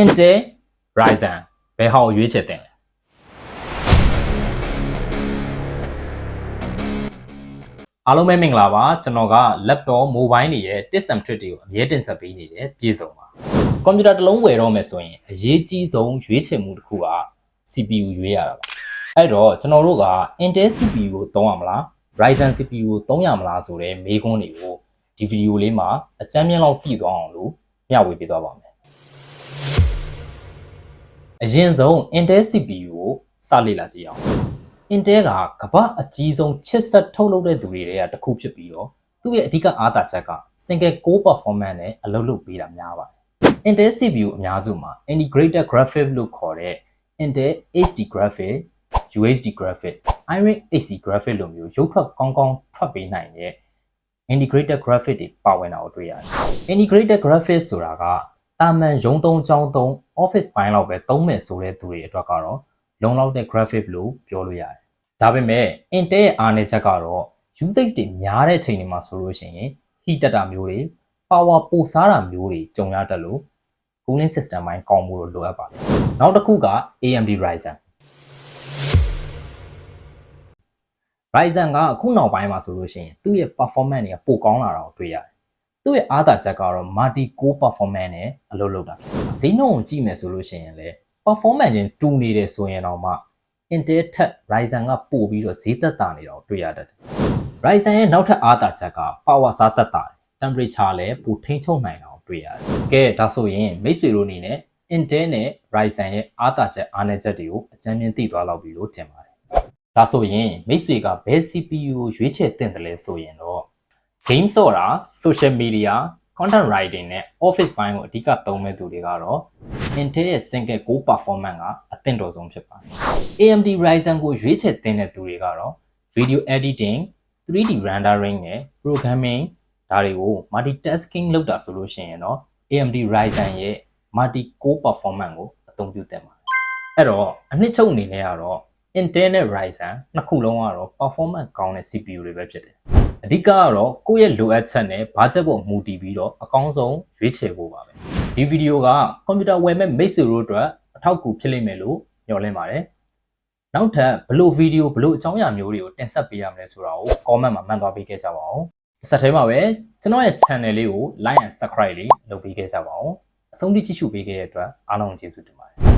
Intel Ryzen ဘယ်ဟောက်ရွေးချယ်တင်လဲအားလုံးပဲမင်္ဂလာပါကျွန်တော်က laptop mobile တွေရဲ့ tips and tricks တွေကိုအမြဲတင်ဆက်ပေးနေတယ်ပြည်စုံပါကွန်ပျူတာတစ်လုံးဝယ်တော့မယ်ဆိုရင်အရေးကြီးဆုံးရွေးချယ်မှုတစ်ခုက CPU ရွေးရတာပါအဲ့တော့ကျွန်တော်တို့က Intel CPU ကိုသုံးရမလား Ryzen CPU ကိုသုံးရမလားဆိုတဲ့မေးခွန်းတွေကိုဒီဗီဒီယိုလေးမှာအကြမ်းမြင့်လောက်ကြည့်သွားအောင်လို့မျှဝေပေးသွားပါမယ် အရင်ဆုံး Intel CPU ကိုစလေ့လာကြည့်အောင် Intel ကကမ္ဘာအကြီးဆုံး chipset ထုတ်လုပ်တဲ့သူတွေထဲကတစ်ခုဖြစ်ပြီးတော့သူ့ရဲ့အဓိကအားသာချက်က single core performance နဲ့အလုပ်လုပ်ပေးတာများပါတယ် Intel CPU အများစုမှာ integrated graphic လို့ခေါ်တဲ့ Intel HD graphic, UHD graphic, Iris Xe graphic လိုမျိုးရုပ်ထွက်ကောင်းကောင်းထွက်ပေးနိုင်တဲ့ integrated graphic တွေပါဝင်တာကိုတွေ့ရတယ် integrated graphic ဆိုတာကတာမန်ရုံးသုံးကြောင်းသုံး office ဘိုင်းလောက်ပဲသုံးမယ်ဆိုတဲ့သူတွေအတွက်ကတော့လုံလောက်တဲ့ graphic လို့ပြောလို့ရတယ်ဒါပေမဲ့ Intel ရဲ့အားနည်းချက်ကတော့ usage တွေများတဲ့အချိန်တွေမှာဆိုလို့ရှိရင် heat တက်တာမျိုးတွေ power ပိုစားတာမျိုးတွေကြုံရတတ်လို့ cooling system ဘိုင်းကောင်းမှုလို့လိုအပ်ပါတယ်နောက်တစ်ခုက AMD Ryzen Ryzen ကအခုနောက်ပိုင်းမှာဆိုလို့ရှိရင်သူ့ရဲ့ performance တွေကပိုကောင်းလာတာကိုတွေ့ရတယ် သူ့ရဲ့အားသာချက်ကတော့ multi core performance နဲ့အလုပ်လုပ်တာဈေးနှုန်းကိုကြည့်မယ်ဆိုလို့ရှိရင်လည်း performance ချင်းတူနေတယ်ဆိုရင်တော့မှ Intel ထက် Ryzen ကပိုပြီးတော့ဈေးသက်သာနေတာကိုတွေ့ရတတ်တယ် Ryzen ရဲ့နောက်ထပ်အားသာချက်က power စားသက်သာတယ် temperature လည်းပိုထိန်းချုပ်နိုင်တာကိုတွေ့ရတယ်ကဲဒါဆိုရင်မိတ်ဆွေတို့အနေနဲ့ Intel နဲ့ Ryzen ရဲ့အားသာချက်အားနည်းချက်တွေကိုအကြမ်းမြင်သိသွားလောက်ပြီလို့ထင်ပါတယ်ဒါဆိုရင်မိတ်ဆွေကဘယ် CPU ကိုရွေးချယ်သင့်တယ်လဲဆိုရင်တော့ game ဆော့တာ social media content writing နဲ့ office ဘိုင်းကိုအဓိကသုံးမဲ့သူတွေကတော့ Intel ရဲ့ single core performance ကအသင့်တော်ဆုံးဖြစ်ပါတယ် AMD Ryzen ကိုရွေးချယ်သင့်တဲ့သူတွေကတော့ video editing 3D rendering နဲ့ programming ဒါတွေကို multitasking လုပ်တာဆိုလို့ရှိရင်တော့ AMD Ryzen ရဲ့ multi core performance ကိုအသုံးပြုသင့်ပါတယ်အဲ့တော့အနှစ်ချုပ်အနေနဲ့ကတော့ Intel နဲ့ Ryzen နှစ်ခုလုံးကတော့ performance ကောင်းတဲ့ CPU တွေပဲဖြစ်တယ် အဓိကကတော့ကိုယ့်ရဲ့လိုအပ်ချက်နဲ့ budget ပေါ်မူတည်ပြီးတော့အကောင်းဆုံးရွေးချယ်ဖို့ပါပဲဒီဗီဒီယိုကကွန်ပျူတာဝယ်မဲ့မိတ်ဆွေတို့အတွက်အထောက်အကူဖြစ်လိမ့်မယ်လို့မျှော်လင့်ပါတယ်နောက်ထပ်ဘလို့ဗီဒီယိုဘလို့အကြောင်းအရာမျိုးတွေကိုတင်ဆက်ပေးရမလဲဆိုတာကို comment မှာမှတ်သွားပေးခဲ့ကြပါဦးတစ်ဆက်တည်းမှာပဲကျွန်တော်ရဲ့ channel လေးကို like and subscribe လေးလုပ်ပေးခဲ့ကြပါဦးအဆုံးထိကြည့်ရှုပေးခဲ့တဲ့အတွက်အားလုံးကျေးဇူးတင်ပါတယ်